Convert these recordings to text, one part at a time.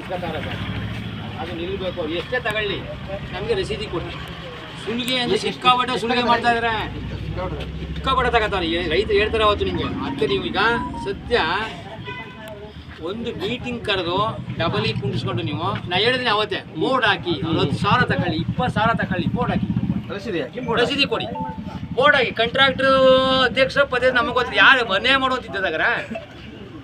ಇಸ್ಕೊತಾರೆ sir ಅದು ನಿಲ್ಬೇಕು ಅವ್ರು ಎಷ್ಟೇ ತಗೊಳ್ಳಿ. ನಮಗೆ ರಸೀದಿ ಕೊಡಿ. ಸುಲಿಗೆ ಅಂದ್ರೆ ಸಿಕ್ಕಾಪಟ್ಟೆ ಸುಲಿಗೆ ಮಾಡ್ತಾ ಇದಾರೆ. ಸಿಕ್ಕಾಪಟ್ಟೆ ತಗೋತಾರೆ. ರೈತರು ಹೇಳ್ತಾರೆ ಅವತ್ತು ನಿಮಗೆ. ಮತ್ತೆ ನೀವು ಈಗ ಸದ್ಯ ಒಂದು ಮೀಟಿಂಗ್ ಕರೆದು ಡಬಲಿ ಕುಂಡಿಸ್ಕೊಂಡು ನೀವು. ನಾ ಹೇಳಿದ್ರೆ ಅವತ್ತೇ ಬೋರ್ಡ್ ಹಾಕಿ ಹತ್ತು ಸಾವಿರ ತಗೊಳ್ಳಿ ಇಪ್ಪತ್ತು ಸಾವಿರ ತಗೊಳ್ಳಿ ಬೋರ್ಡ್ ಹಾಕಿ. ರಸೀದಿ ರಸೀದಿ ಕೊಡಿ. ಬೋರ್ಡ್ ಹಾಕಿ ಕಂಟ್ರಾಕ್ಟ್ರು ಅಧ್ಯಕ್ಷರ ಪದೇ ನಮಗೆ ಗೊತ್ತಿಲ್ಲ ಯಾರು ಮನೆ ಮಾಡೋತಿದ್ದದಾಗರ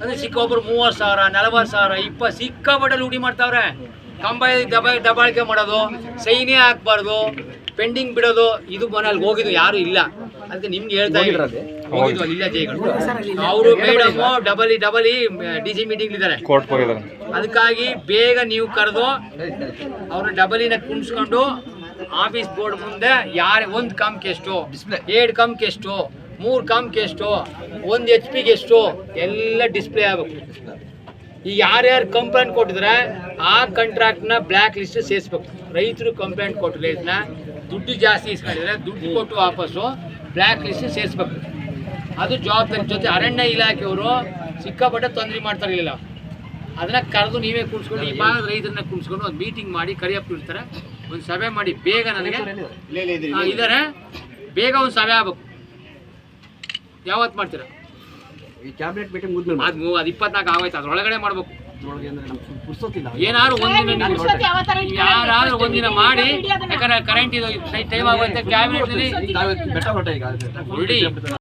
ಅಂದ್ರೆ ಸಿಕ್ಕೊಬ್ರು ಮೂವತ್ ಮೂವತ್ತು ಸಾವಿರ ನಲವತ್ತು ಸಾವಿರ ಇಪ್ಪತ್ತು ಸಿಕ್ಕಾಪಟ್ಟೆ ಲೂಟಿ ಮಾಡ್ತಾವ್ರೆ. ಕಂಬ ದಬ ದಬಾಳಿಕೆ ಮಾಡೋದು ಸೈನೇ ಹಾಕ್ಬಾರ್ದು ಪೆಂಡಿಂಗ್ ಬಿಡೋದು ಇದು ಮನೇಲಿ ಹೋಗಿದ್ದು ಯಾರು ಇಲ್ಲ. ಅದಕ್ಕೆ ನಿಮ್ಗೆ ಹೇಳ್ತಾ ಇದ್ದೀನಿ. ಹೋಗಿದ್ವು ಅಲ್ಲಿ ಇಲ್ಲ ಜೈಗಳು ಅವರು ಮೇಡಮ್ ಡಬಲಿ ಡಬಲಿ ಡಿ ಸಿ ಮೀಟಿಂಗ್ ಇದ್ದಾರೆ ಅದಕ್ಕಾಗಿ ಬೇಗ ನೀವು ಕರೆದು ಅವ್ರ ಡಬಲಿನ ಕುಣಿಸ್ಕೊಂಡು ಆಫೀಸ್ ಬೋರ್ಡ್ ಮುಂದೆ ಯಾರು ಒಂದು ಕಂಪ್ಕೆ ಎಷ್ಟು? ಎರಡು ಕಂಪ್ಗೆ ಎಷ್ಟು? ಮೂರು ಕಾಮ್ಗೆ ಎಷ್ಟು ಒಂದು ಎಚ್ ಪಿಗೆ ಎಷ್ಟು ಎಲ್ಲ ಡಿಸ್ಪ್ಲೇ ಆಗಬೇಕು. ಈಗ ಯಾರ್ಯಾರು ಕಂಪ್ಲೇಂಟ್ ಕೊಟ್ಟಿದ್ರೆ ಆ ಕಾಂಟ್ರಾಕ್ಟ್ನ ಬ್ಲ್ಯಾಕ್ ಲಿಸ್ಟ್ ಸೇರಿಸ್ಬೇಕು. ರೈತರು ಕಂಪ್ಲೇಂಟ್ ಕೊಟ್ಟರೆ ಇದನ್ನ ದುಡ್ಡು ಜಾಸ್ತಿ ಇಸ್ಕೊಂಡಿದ್ರೆ ದುಡ್ಡು ಕೊಟ್ಟು ವಾಪಸ್ಸು ಬ್ಲ್ಯಾಕ್ ಲಿಸ್ಟ್ ಸೇರಿಸ್ಬೇಕು. ಅದು ಜವಾಬ್ದಾರಿ ಜೊತೆ ಅರಣ್ಯ ಇಲಾಖೆಯವರು ಸಿಕ್ಕಾಪಟ್ಟೆ ತೊಂದರೆ ಮಾಡ್ತಾ ಇರಲಿಲ್ಲ. ಅದನ್ನ ಕರೆದು ನೀವೇ ಕುಣಿಸ್ಕೊಂಡು ಈ ಭಾಗದ ರೈತರನ್ನ ಕುಣಿಸ್ಕೊಂಡು ಒಂದು ಮೀಟಿಂಗ್ ಮಾಡಿ ಕರಿಯಪ್ಪ ಇರ್ತಾರೆ. ಒಂದು ಸಭೆ ಮಾಡಿ ಬೇಗ ನನಗೆ ಇದ್ದಾರೆ? ಇದಾರೆ. ಬೇಗ ಒಂದು ಸಭೆ ಆಗ್ಬೇಕು. ಯಾವತ್ತು ಮಾಡ್ತೀರಾ? ಈ ಕ್ಯಾಬಿನೆಟ್ ಮೀಟಿಂಗ್ ಮುಗಿದ್ಮೇಲೆ ಅದು ಅದು ಇಪ್ಪತ್ನಾಲ್ಕು ಆಗೋಯ್ತು ಅದ್ರೊಳಗಡೆ ಮಾಡ್ಬೇಕು. ಅದ್ರೊಳಗೆ ಅಂದ್ರೆ ನಮ್ಗೆ ಪುರ್ಸೋತಿಲ್ಲ ಏನಾದ್ರು ಒಂದಿನ ನೀವು ಯಾರಾದ್ರೂ ಒಂದಿನ ಮಾಡಿ ಯಾಕಂದ್ರೆ ಕರೆಂಟ್ ಇದು ಟೈಮ್ ಆಗುತ್ತೆ ಕ್ಯಾಬಿನೆಟ್ ಈಗ ನಾವೇ ಬೆಟ್ಟ ಹೊರಟ ಈಗ. ಬಿಡಿ.